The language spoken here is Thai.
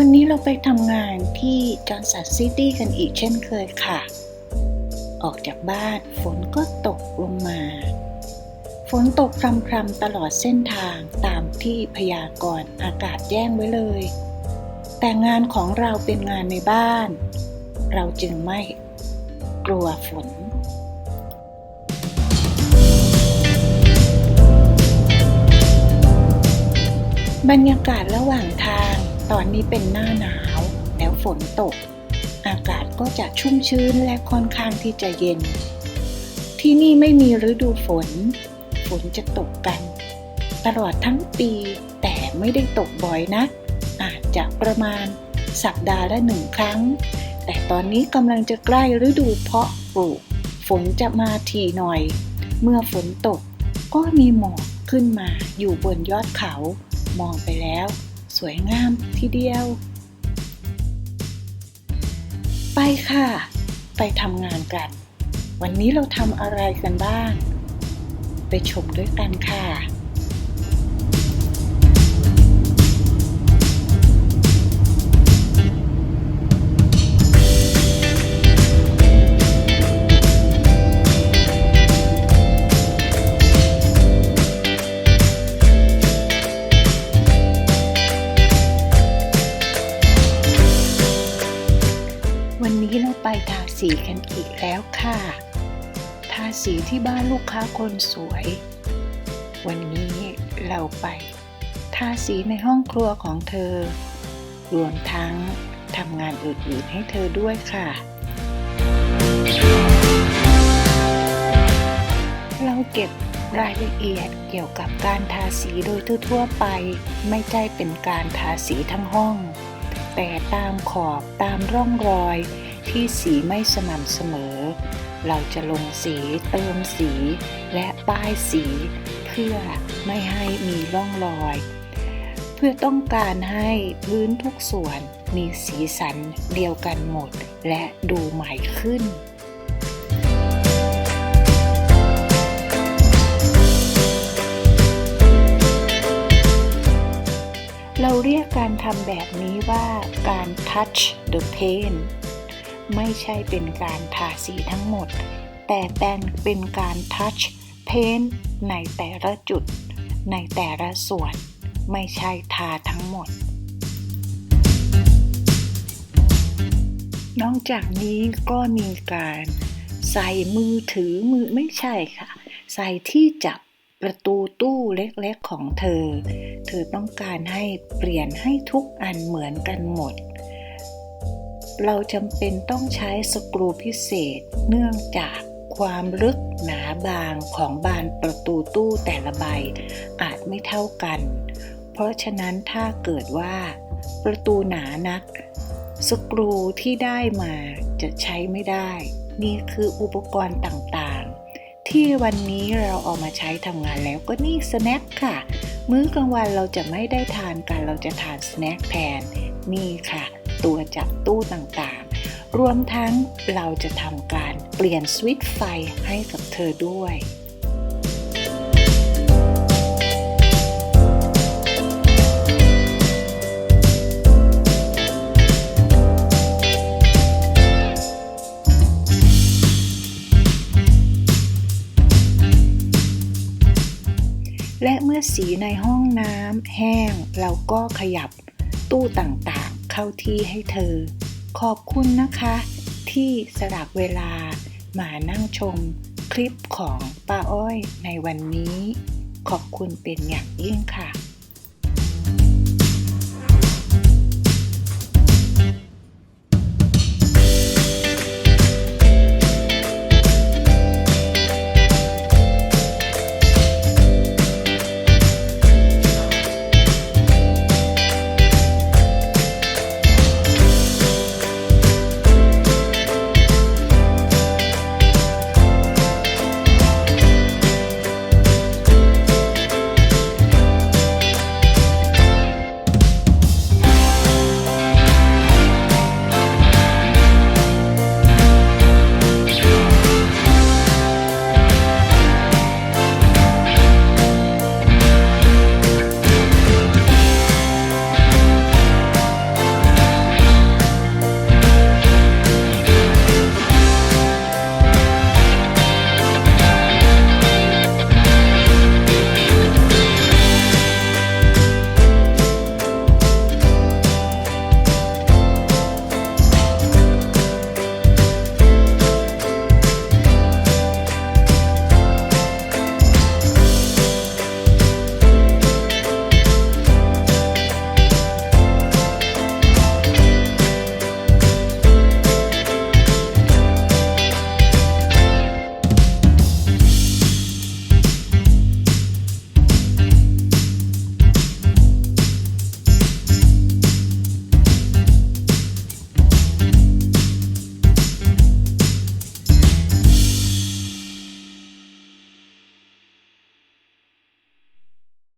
วันนี้เราไปทำงานที่จอห์นสันซิตี้กันอีกเช่นเคยค่ะ ออกจากบ้านฝนก็ตกลงมา ฝนตกพรำๆตลอดเส้นทางตามที่พยากรณ์อากาศแจ้งไว้เลย แต่งานของเราเป็นงานในบ้าน เราจึงไม่กลัวฝนบรรยากาศระหว่างทาง ตอนนี้เป็นหน้าหนาว แล้วฝนตก อากาศก็จะชุ่มชื้นและค่อนข้างที่จะเย็น ที่นี่ไม่มีฤดูฝน ฝนจะตกกัน ตลอดทั้งปี แต่ไม่ได้ตกบ่อยนะ อาจจะประมาณสัปดาห์ละหนึ่งครั้ง แต่ตอนนี้กำลังจะใกล้ฤดูเพาะปลูก ฝนจะมาทีหน่อย เมื่อฝนตกก็มีหมอกขึ้นมาอยู่บนยอดเขา มองไปแล้ว สวยงามทีเดียว ไปค่ะ ไปทำงานกัน วันนี้เราทำอะไรกันบ้าง ไปชมด้วยกันค่ะ สีกันอีกแล้วค่ะ ทาสีที่บ้านลูกค้าคนสวย วันนี้เราไปทาสีในห้องครัวของเธอ รวมทั้งทำงานอื่นๆให้เธอด้วยค่ะ เราเก็บรายละเอียดเกี่ยวกับการทาสีโดยทั่วๆไป ไม่ใช่เป็นการทาสีทั้งห้อง แต่ตามขอบตามร่องรอย ที่สีไม่สม่ำเสมอ เราจะลงสีเติมสี และป้ายสี เพื่อไม่ให้มีร่องรอย เพื่อต้องการให้พื้นทุกส่วนมีสีสันเดียวกันหมด และดูใหม่ขึ้นเราเรียกการทำแบบนี้ว่าการ touch the paint ไม่ใช่เป็นการทาสีทั้งหมด แต่เป็นเป็นการ touch paint ในแต่ละจุด ในแต่ละส่วน ไม่ใช่ทาทั้งหมด นอกจากนี้ก็มีการใส่มือถือมือไม่ใช่ค่ะ ใส่ที่จับประตูตู้เล็กๆของเธอ เธอต้องการให้เปลี่ยนให้ทุกอันเหมือนกันหมด เราจำเป็นต้องใช้สกรูพิเศษ เนื่องจากความลึกหนาบางของบานประตูตู้แต่ละใบอาจไม่เท่ากัน เพราะฉะนั้นถ้าเกิดว่า ประตูหนานัก สกรูที่ได้มาจะใช้ไม่ได้ นี่คืออุปกรณ์ต่างๆ ที่วันนี้เราเอามาใช้ทำงานแล้วก็นี่สแน็คค่ะ มื้อกลางวันเราจะไม่ได้ทานกันเราจะทานสแน็คแทนนี่ค่ะ ตัวจับตู้ต่างๆ รวมทั้งเราจะทำการเปลี่ยนสวิตช์ไฟให้กับเธอด้วยและเมื่อสีในห้องน้ำแห้ง เราก็ขยับตู้ต่างๆ เข้าที่ให้เธอ ขอบคุณนะคะ ที่สลับเวลามานั่งชมคลิปของป้าอ้อยในวันนี้ ขอบคุณเป็นอย่างยิ่งค่ะ